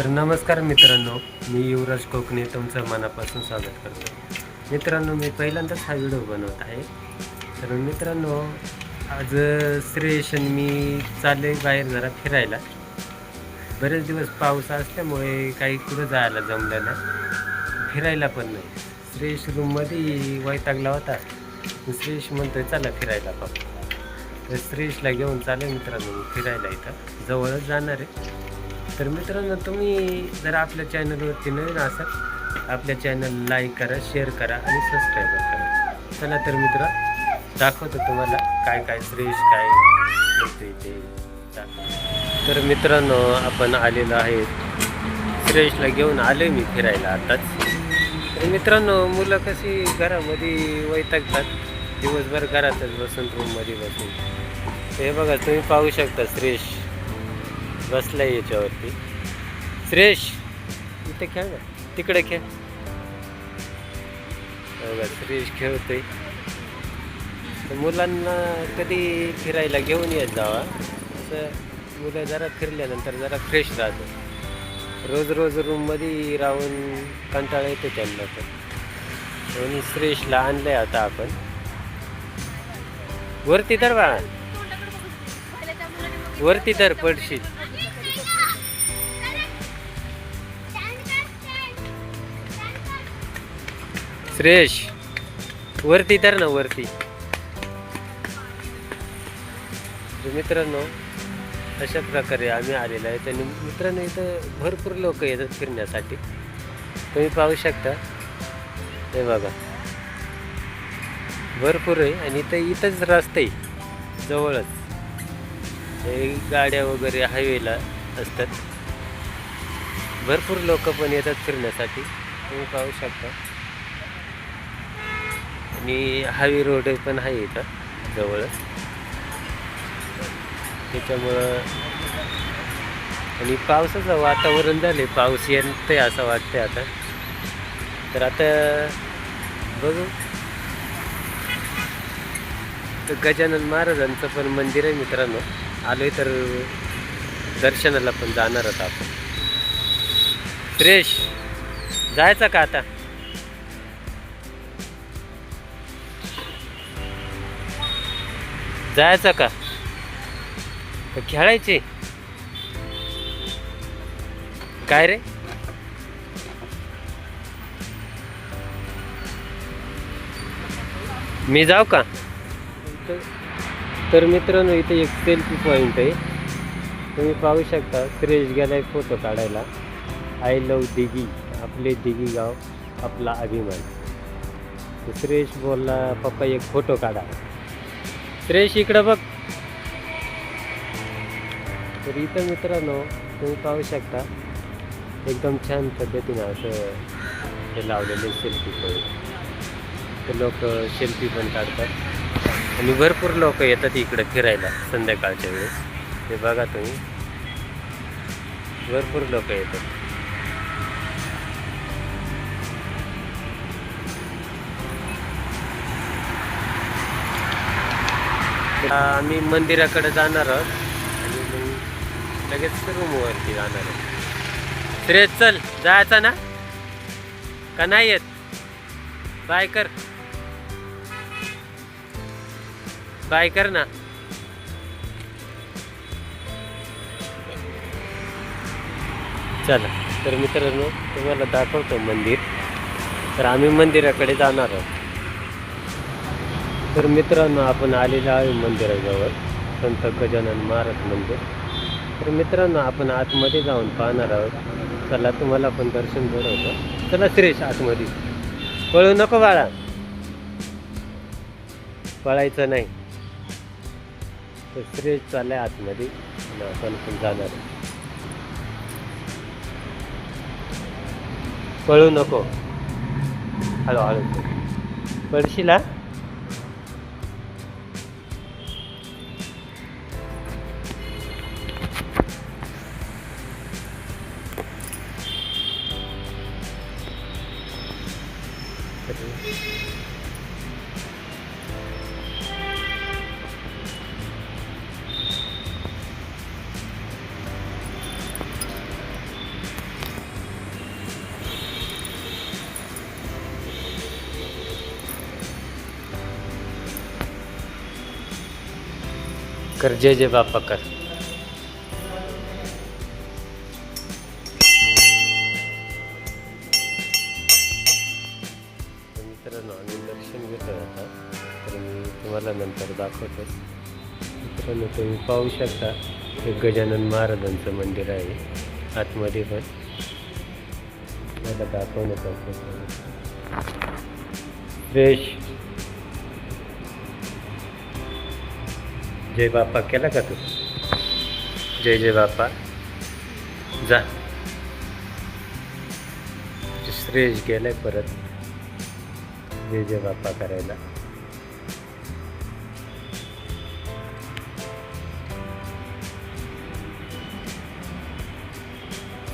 तर नमस्कार मित्रांनो मी युवराज कोकणे तुमचं मनापासून स्वागत करतो. मित्रांनो मी पहिल्यांदाच हा व्हिडिओ बनवत आहे. तर मित्रांनो आज श्रेयश आणि मी चालले बाहेर जरा फिरायला. बरेच दिवस पाऊस असल्यामुळे काही कुठं जायला जमलं नाही. फिरायला पण नाही. श्रेयश रूममध्ये वैतागला होता. श्रेयश म्हणतोय चला फिरायला पाहू. तर श्रेयशला घेऊन चालेल मित्रांनो फिरायला इथं. जवळच जाणार आहे. तर मित्रांनो तुम्ही जर आपल्या चॅनलवरती नवीन असाल आपल्या चॅनल लाईक करा शेअर करा आणि सबस्क्राईब करा. चला तर मित्र दाखवतो तुम्हाला काय काय फ्रेश काय येते ते. तर मित्रांनो आपण आलेलो आहे श्रेयशला घेऊन आले मी फिरायला आताच. तर मित्रांनो मुलं कशी घरामध्ये वैतागतात. दिवसभर घरातच बसून रूममध्ये बसून. हे बघा तुम्ही पाहू शकता श्रेयश बसलाय याच्यावरती. श्रेयश इथे खेळ तिकडे खेळ. बघा श्रेयश खेळतोय. तर मुलांना कधी फिरायला घेऊन येत जावा? असं मुलं जरा फिरल्यानंतर जरा फ्रेश राहतं रोज रोज रूममध्ये राहून कंटाळा येतो त्यांना तर आणि श्रेयशला आणलंय आता आपण. वरती तर बाळा. वरती तर पडशील. श्रेयश. वरती तर ना वरती. म्हणजे मित्रांनो अशा प्रकारे आम्ही आलेलो आहे. आणि मित्रांनो इथं भरपूर लोक येतात फिरण्यासाठी. तुम्ही पाहू शकता. हे बघा. भरपूर आहे. आणि इथं इथंच रस्ते जवळच. हे गाड्या वगैरे हायवेला असतात. भरपूर लोक पण येतात फिरण्यासाठी. तुम्ही पाहू शकता. आणि हायवे रोड पण आहे इथं जवळच त्याच्यामुळं आणि पावसाचं वातावरण झाले पाऊस येतंय असं वाटतंय आता. तर आता बघू. तर गजानन महाराजांचं पण मंदिर आहे मित्रांनो. आलोय तर दर्शनाला पण जाणार आहोत आपण. फ्रेश जायचं का आता? जायचं का? खेळायचे. काय रे? मी जाऊ का? तर- तर मित्रांनो इथे एक सेल्फी पॉईंट आहे. तुम्ही पाहू शकता सुरेश गेलाय फोटो काढायला. आय लव दिघी आपले दिघी गाव आपला अभिमान. सुरेश बोलला पप्पा एक फोटो काढा. सुरेश इकडं बघ. तर इथं मित्रांनो तुम्ही पाहू शकता एकदम छान पद्धतीनं असं हे लावलेले सेल्फी पॉईंट तर लोक सेल्फी पण काढतात. आणि भरपूर लोक येतात इकडं फिरायला संध्याकाळच्या वेळेस. हे बघा तुम्ही. भरपूर लोक येतात. आम्ही मंदिराकडे जाणार आहोत आणि मग लगेच रूमवरती जाणार आहोत श्रेयस चल जायचा ना? का नाही येत? बाय कर. बाय कर ना. चला तर मित्रांनो तुम्हाला दाखवतो मंदिर. तर आम्ही मंदिराकडे जाणार आहोत. तर मित्रांनो आपण आलेलो आहे मंदिराजवळ संत गजानन महाराज मंदिर. तर मित्रांनो आपण आतमध्ये जाऊन पाहणार आहोत. चला तुम्हाला पण दर्शन घडवतो. चला श्रेष आतमध्ये. पळू नको बाळा. पळायचं नाही. तर श्रेष चाललाय आतमध्ये. आणि आपण पण जाणार पळू नको. हळूहळू. पळशील Okay. कर जे जे बाप्पा कर दाखवतच मित्रांनो तुम्ही पाहू शकता हे गजानन महाराजांचं मंदिर आहे. आतमध्ये पण. मला दाखवण्यात फ्रेश जय बाप्पा केला का तू? जय जय बाप्पा. जा. श्रेष गेलाय परत. जय जय बाप्पा करायला.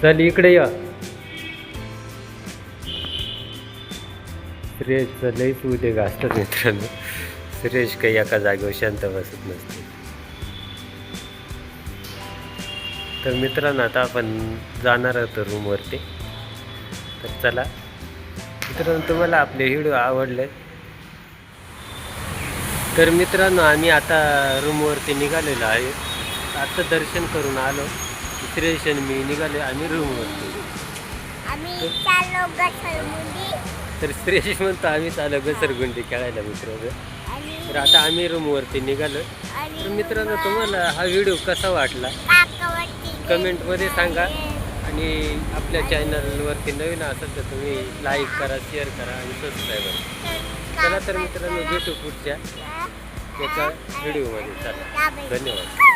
चल इकडे या. सुरेशचं लईच उद्या गाजतात मित्रांनो. सुरेश काही एका जागेवर शांत बसत नसते. तर मित्रांनो आता आपण जाणार आहोत रूमवरती. तर चला. मित्रांनो तुम्हाला आपले व्हिडिओ आवडले तर मित्रांनो आम्ही आता रूमवरती निघालेलो आहे. आता दर्शन करून आलो. आणि मी निघाले आम्ही रूमवरती आम्ही चाललो घसरगुंडी. तर सुरेश म्हणतो आम्ही चालू घसरगुंडी खेळायला मित्रांनो आणि तर आता आम्ही रूमवरती निघालो तर मित्रांनो तुम्हाला हा व्हिडिओ कसा वाटला? कमेंटमध्ये सांगा. आणि आपल्या चॅनलवरती नवीन असेल तर तुम्ही लाईक करा शेअर करा आणि सबस्क्राईब करा. चला तर मित्रांनो भेटू पुढच्या एका व्हिडिओमध्ये चला. धन्यवाद.